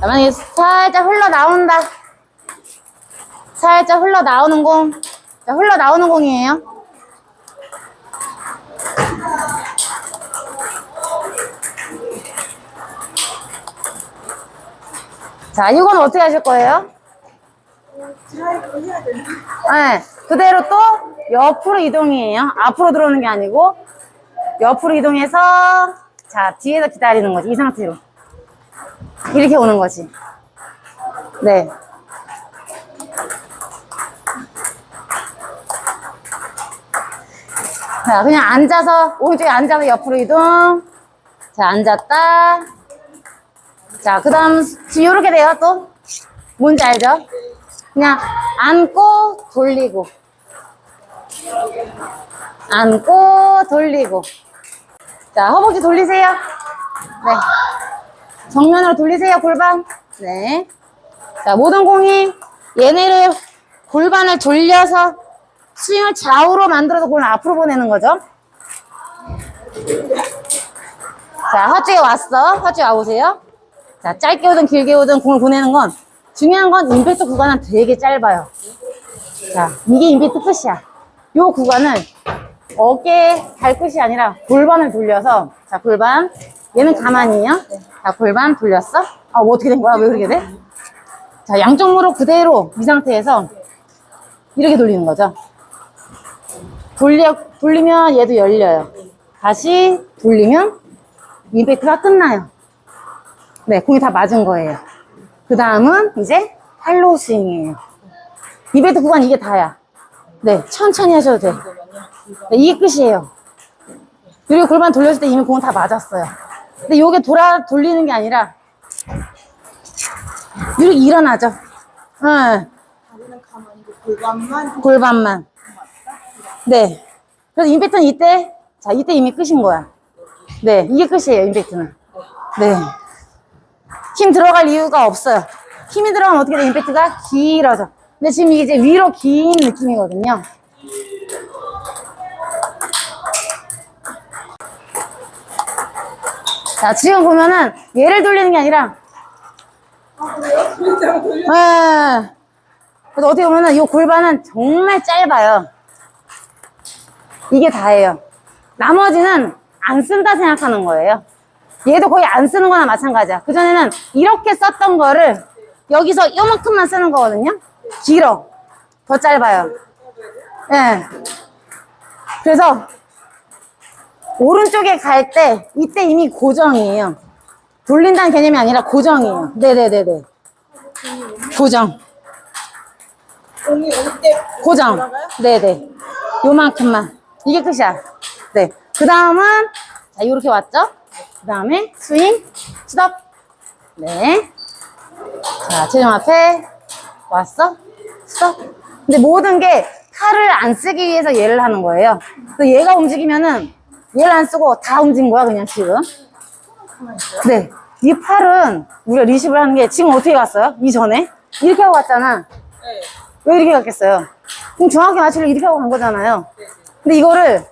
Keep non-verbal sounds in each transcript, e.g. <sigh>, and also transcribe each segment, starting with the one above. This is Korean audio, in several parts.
자, 만약에 살짝 흘러나온다. 살짝 흘러나오는 공. 자, 흘러나오는 공이에요. 자, 이건 어떻게 하실 거예요? 네, 그대로 또 옆으로 이동이에요. 앞으로 들어오는 게 아니고 옆으로 이동해서 자 뒤에서 기다리는 거지 이 상태로 이렇게 오는 거지. 네. 자 그냥 앉아서 오른쪽에 앉아서 옆으로 이동. 자 앉았다. 자 그 다음 지금 이렇게 돼요 또 뭔지 알죠? 그냥 앉고 돌리고 앉고 돌리고 자 허벅지 돌리세요. 네. 정면으로 돌리세요 골반. 네 자 모든 공이 얘네를 골반을 돌려서 스윙을 좌우로 만들어서 공을 앞으로 보내는 거죠. 자 허벅지에 왔어. 허벅지 와보세요. 자 짧게 오든 길게 오든 공을 보내는 건 중요한 건 임팩트 구간은 되게 짧아요. 자, 이게 임팩트 끝이야. 요 구간은 어깨 발끝이 아니라 골반을 돌려서 자, 골반. 얘는 가만히요. 자, 골반 돌렸어? 아, 뭐 어떻게 된 거야? 왜 그렇게 돼? 자, 양쪽 무릎 그대로 이 상태에서 이렇게 돌리는 거죠. 돌려, 돌리면 얘도 열려요. 다시 돌리면 임팩트가 끝나요. 네, 공이 다 맞은 거예요. 그 다음은 이제 팔로우 스윙이에요. 이베트 구간 이게 다야. 네, 천천히 하셔도 돼. 네, 이게 끝이에요. 그리고 골반 돌렸을 때 이미 공은 다 맞았어요. 근데 이게 돌아, 돌리는 게 아니라, 이렇게 일어나죠. 응, 그 골반만 골반만. 네. 그래서 임팩트는 이때, 자, 이때 이미 끝인 거야. 네, 이게 끝이에요, 임팩트는. 네. 힘 들어갈 이유가 없어요. 힘이 들어가면 어떻게 돼? 임팩트가 길어져. 근데 지금 이게 이제 위로 긴 느낌이거든요. 자, 지금 보면은 얘를 돌리는 게 아니라, <laughs> 네. 그래서 어떻게 보면은 이 골반은 정말 짧아요. 이게 다예요. 나머지는 안 쓴다 생각하는 거예요. 얘도 거의 안 쓰는 거나 마찬가지야. 그전에는 이렇게 썼던 거를 여기서 이만큼만 쓰는 거거든요. 길어. 더 짧아요. 예. 그래서 오른쪽에 갈 때 이때 이미 고정이에요. 돌린다는 개념이 아니라 고정이에요. 네네네네. 고정. 고정. 네네. 요만큼만. 이게 끝이야. 네. 그 다음은, 자, 요렇게 왔죠? 그 다음에 스윙, 스톱. 네. 자, 최종 앞에 왔어? 스톱. 근데 모든 게 팔을 안 쓰기 위해서 얘를 하는 거예요. 그 얘가 움직이면은 얘를 안 쓰고 다 움직인 거야, 그냥 지금. 네. 이 팔은 우리가 리시브를 하는 게 지금 어떻게 갔어요? 이전에? 이렇게 하고 갔잖아. 네. 왜 이렇게 갔겠어요? 그럼 정확히 맞추려고 이렇게 하고 간 거잖아요. 근데 이거를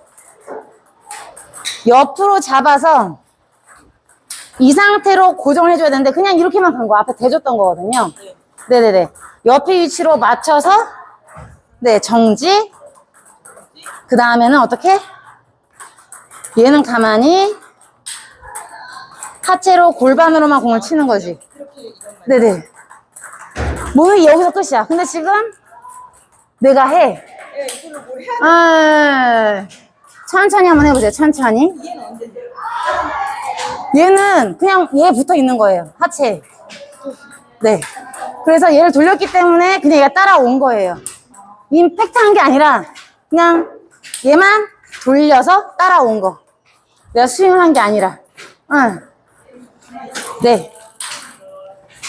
옆으로 잡아서 이 상태로 고정을 해줘야 되는데 그냥 이렇게만 간 거. 앞에 대줬던 거거든요. 네 네네. 옆에 위치로 맞춰서 네 정지. 그 다음에는 어떻게? 얘는 가만히 하체로 골반으로만 공을 치는 거지. 네네. 몸이 여기서 끝이야. 근데 지금 내가 해. 아, 천천히 한번 해보세요. 천천히. 얘는 그냥 얘 붙어 있는 거예요. 하체. 네. 그래서 얘를 돌렸기 때문에 그냥 얘가 따라온 거예요. 임팩트 한 게 아니라 그냥 얘만 돌려서 따라온 거. 내가 스윙을 한 게 아니라. 응. 네.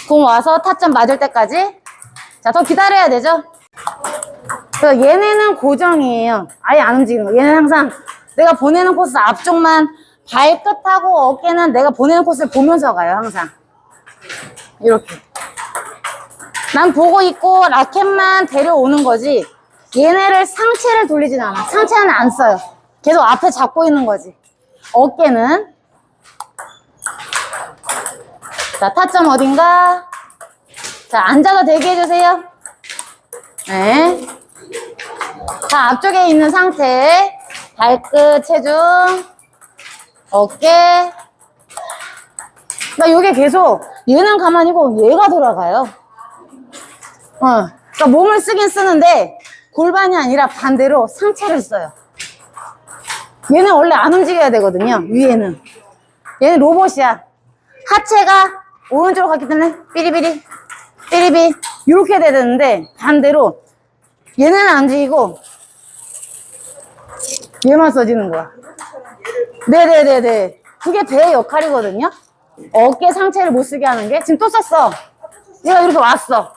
공 와서 타점 맞을 때까지. 자, 더 기다려야 되죠? 그래서 얘네는 고정이에요. 아예 안 움직이는 거. 얘는 항상 내가 보내는 코스 앞쪽만 발끝하고 어깨는 내가 보내는 코스를 보면서 가요, 항상. 이렇게. 난 보고 있고 라켓만 데려오는 거지. 얘네를 상체를 돌리진 않아. 상체는 안 써요. 계속 앞에 잡고 있는 거지. 어깨는 자, 타점 어딘가? 자, 앉아서 대기 해주세요. 네. 자, 앞쪽에 있는 상태. 발끝, 체중, 어깨. 나 요게 계속 얘는 가만히고 얘가 돌아가요. 어. 그러니까 몸을 쓰긴 쓰는데 골반이 아니라 반대로 상체를 써요. 얘는 원래 안 움직여야 되거든요. 위에는. 얘는 로봇이야. 하체가 오른쪽으로 갔기 때문에 삐리삐리, 삐리삐 이렇게 돼야 되는데 반대로 얘는 안 움직이고 얘만 써지는 거야. 네네네네. 그게 배의 역할이거든요. 어깨 상체를 못 쓰게 하는 게 지금 또 썼어. 얘가 이렇게 왔어.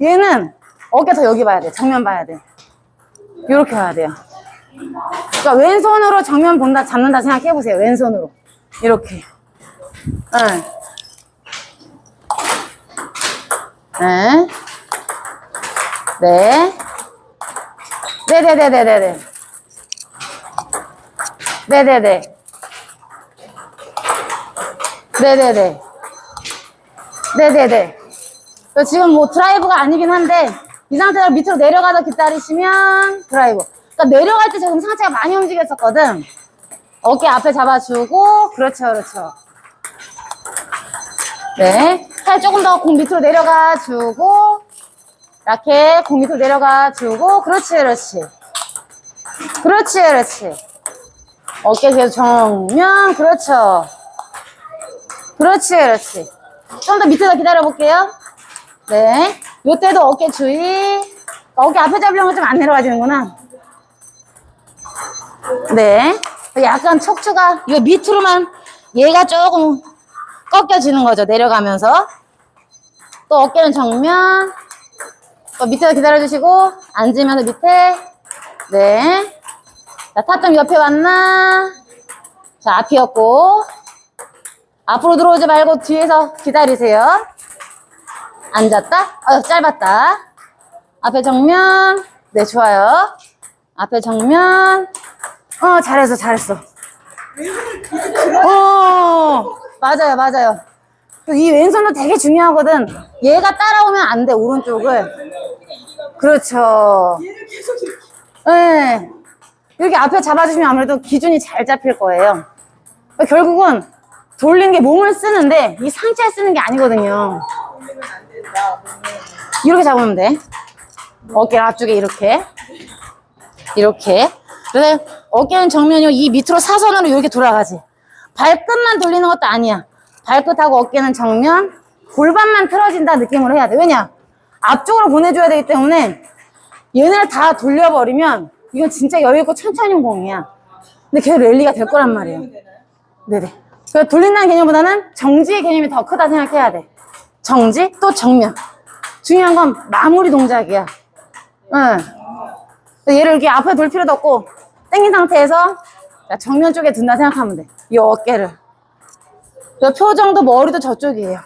얘는 어깨 더 여기 봐야 돼. 정면 봐야 돼. 이렇게 봐야 돼요. 그러니까 왼손으로 정면 본다, 잡는다 생각해 보세요. 왼손으로. 이렇게. 네. 네. 네. 네네네네네네. 네네네. 네네네. 네네네. 저 지금 뭐 드라이브가 아니긴 한데 이 상태로 밑으로 내려가서 기다리시면 드라이브. 그러니까 내려갈 때 지금 상체가 많이 움직였었거든. 어깨 앞에 잡아주고 그렇죠 그렇죠. 네. 팔 조금 더 공 밑으로 내려가 주고 이렇게 공 밑으로 내려가 주고 그렇지 그렇지. 그렇지 그렇지. 어깨 계속 정면 그렇죠. 그렇지 그렇지. 좀 더 밑에서 기다려 볼게요. 네. 요 때도 어깨 주의. 어깨 앞에 잡으려면 좀 안 내려가지는구나. 네. 약간 척추가, 이거 밑으로만 얘가 조금 꺾여지는 거죠. 내려가면서. 또 어깨는 정면. 또 밑에서 기다려주시고, 앉으면서 밑에. 네. 자, 타점 옆에 왔나? 자, 앞이었고. 앞으로 들어오지 말고 뒤에서 기다리세요. 앉았다. 어, 짧았다. 앞에 정면. 네, 좋아요. 앞에 정면. 어, 잘했어, 잘했어. 어, 맞아요, 맞아요. 이 왼손도 되게 중요하거든. 얘가 따라오면 안 돼, 오른쪽을. 그렇죠. 네. 이렇게 앞에 잡아주시면 아무래도 기준이 잘 잡힐 거예요. 결국은 돌리는 게 몸을 쓰는데 이 상체를 쓰는 게 아니거든요. 이렇게 잡으면 돼. 어깨 앞쪽에 이렇게. 이렇게. 그래서 어깨는 정면이고 이 밑으로 사선으로 이렇게 돌아가지. 발끝만 돌리는 것도 아니야. 발끝하고 어깨는 정면, 골반만 틀어진다 느낌으로 해야 돼. 왜냐? 앞쪽으로 보내줘야 되기 때문에 얘네를 다 돌려버리면 이건 진짜 여유있고 천천히 온 공이야. 근데 걔 랠리가 될 거란 말이에요. 네네. 그 돌린다는 개념보다는 정지의 개념이 더 크다 생각해야 돼. 정지 또 정면. 중요한 건 마무리 동작이야. 응. 얘를 이렇게 앞에 돌 필요도 없고 당긴 상태에서 자, 정면 쪽에 둔다 생각하면 돼. 이 어깨를. 그 표정도 머리도 저쪽이에요.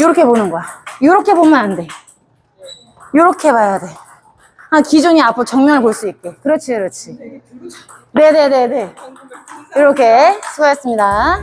이렇게 보는 거야. 이렇게 보면 안 돼. 이렇게 봐야 돼. 아, 기준이 앞으로 정면을 볼 수 있게. 그렇지, 그렇지. 네네네네. 이렇게 수고하셨습니다.